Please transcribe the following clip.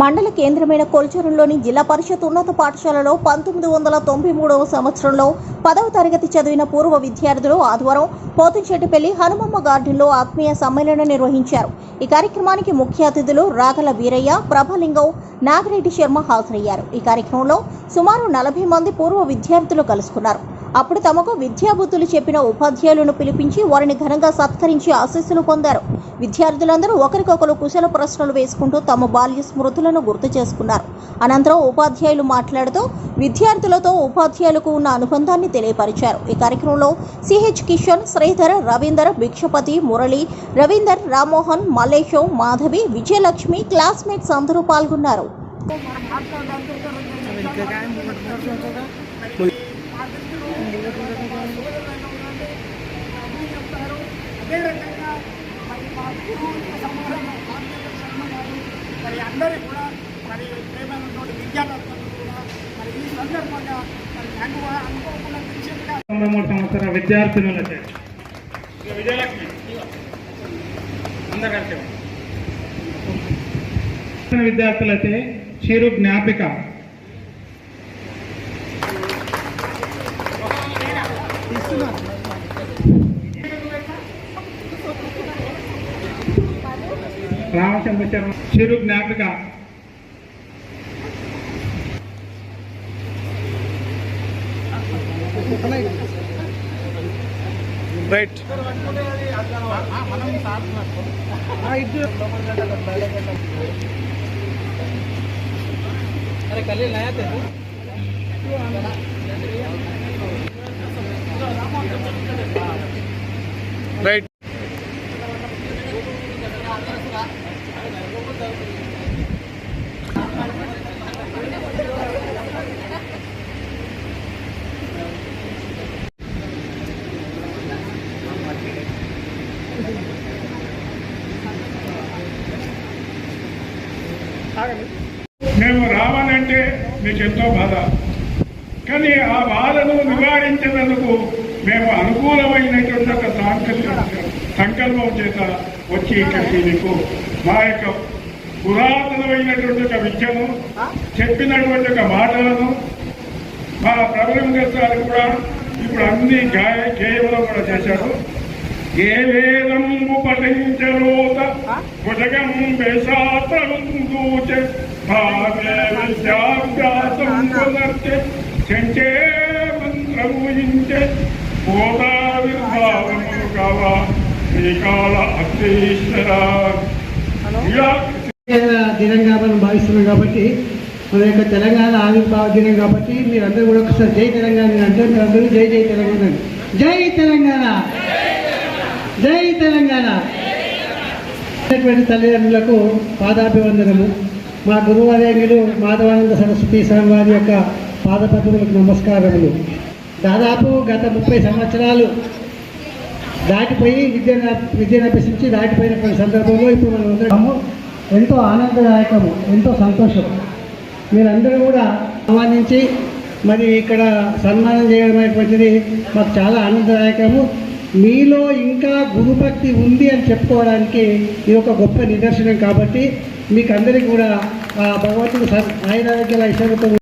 మండల కేంద్రమైన కొల్చూరులోని జిల్లా పరిషత్ ఉన్నత పాఠశాలలో పంతొమ్మిది వందల తొంభై మూడవ సంవత్సరంలో పదవ తరగతి చదివిన పూర్వ విద్యార్థులు ఆదివారం పోతుంచెట్టుపల్లి హనుమమ్మ గార్డెన్లో ఆత్మీయ సమ్మేళనం నిర్వహించారు. ఈ కార్యక్రమానికి ముఖ్య అతిథులు రాగల వీరయ్య ప్రభలింగం నాగిరెడ్డి శర్మ హాజరయ్యారు. ఈ కార్యక్రమంలో సుమారు నలభై మంది పూర్వ విద్యార్థులు కలుసుకున్నారు. అప్పుడు తమకు విద్యాబుద్ధులు చెప్పిన ఉపాధ్యాయులను పిలిపించి వారిని ఘనంగా సత్కరించి ఆశీస్సులు పొందారు విద్యార్థులందరూ ఒకరికొకరు కుశల ప్రశ్నలు వేసుకుంటూ తమ బాల్య స్మృతులను గుర్తు చేసుకున్నారు అనంతరం ఉపాధ్యాయులు మాట్లాడుతూ విద్యార్థులతో ఉపాధ్యాయులకు ఉన్న అనుబంధాన్ని తెలియపరిచారు ఈ కార్యక్రమంలో సిహెచ్ కిషన్ శ్రీధర్ రవీందర్ భిక్షపతి మురళి రవీందర్ రామ్మోహన్ మల్లేశం మాధవి విజయలక్ష్మి క్లాస్మేట్స్ అందరూ పాల్గొన్నారు అదే రకంగా మరి మా సమాధానం ఆంధ్రప్రదేశ్ శర్మ గారు మరి అందరూ కూడా మరి ప్రేమైనటువంటి విద్యార్థులందరూ కూడా మరి ఈ సందర్భంగా మరి అనుకోకుండా తెలిసేట్టుగా తొంభై మూడు సంవత్సరాల విద్యార్థినులచే విజయలక్ష్మి చిరు జ్ఞాపిక. రామచంద్ర శర్మ చిరు జ్ఞాపిక. రైట్ రైట్ మేము రావాలంటే మీకు ఎంతో బాధ. కానీ ఆ బాధను నివారించినందుకు మేము అనుకూలమైనటువంటి ఒక సాంకల్పం సంకల్పం చేత వచ్చి ఇక్కడికి మీకు మా యొక్క పురాతనమైనటువంటి ఒక విద్యను చెప్పినటువంటి ఒక మాటలను మా ప్రభుత్వం గారు కూడా ఇప్పుడు అన్ని గాయ గేయములు కూడా చేశారు. ఏ వేదంబు పఠించరోత భుజగం వేషాత్రం దూచే భావే విద్యాభ్యాసం పునర్చే చెంచే మంత్రముయించే బోధావిర్భావము కావా శ్రీకాళ అత్రీశ్వర భావిస్తున్నాం కాబట్టి మన యొక్క తెలంగాణ ఆవిర్భావ దినం కాబట్టి మీరందరూ కూడా ఒకసారి జై తెలంగాణ అంటే మీరందరూ జై జై తెలంగాణ. జై తెలంగాణ! జై తెలంగాణ. తల్లిదండ్రులకు పాదాభివందనము. మా గురువార్యంగులు మాధవానంద సరస్వతి స్వామి వారి యొక్క పాదపద్మలకు నమస్కారములు. దాదాపు గత ముప్పై సంవత్సరాలు దాటిపోయి విద్యను విద్యను అభ్యసించి దాటిపోయినటువంటి సందర్భంలో ఇప్పుడు మనం అందరము ఎంతో ఆనందదాయకము ఎంతో సంతోషం. మీరందరూ కూడా ఆహ్వానించి మరి ఇక్కడ సన్మానం చేయడం అనేటువంటిది మాకు చాలా ఆనందదాయకము. మీలో ఇంకా గురుభక్తి ఉంది అని చెప్పుకోవడానికి ఇది ఒక గొప్ప నిదర్శనం కాబట్టి మీకు అందరికీ కూడా ఆ భగవంతుడు ఆయురారోగ్యాల ఐశ్వర్యంతో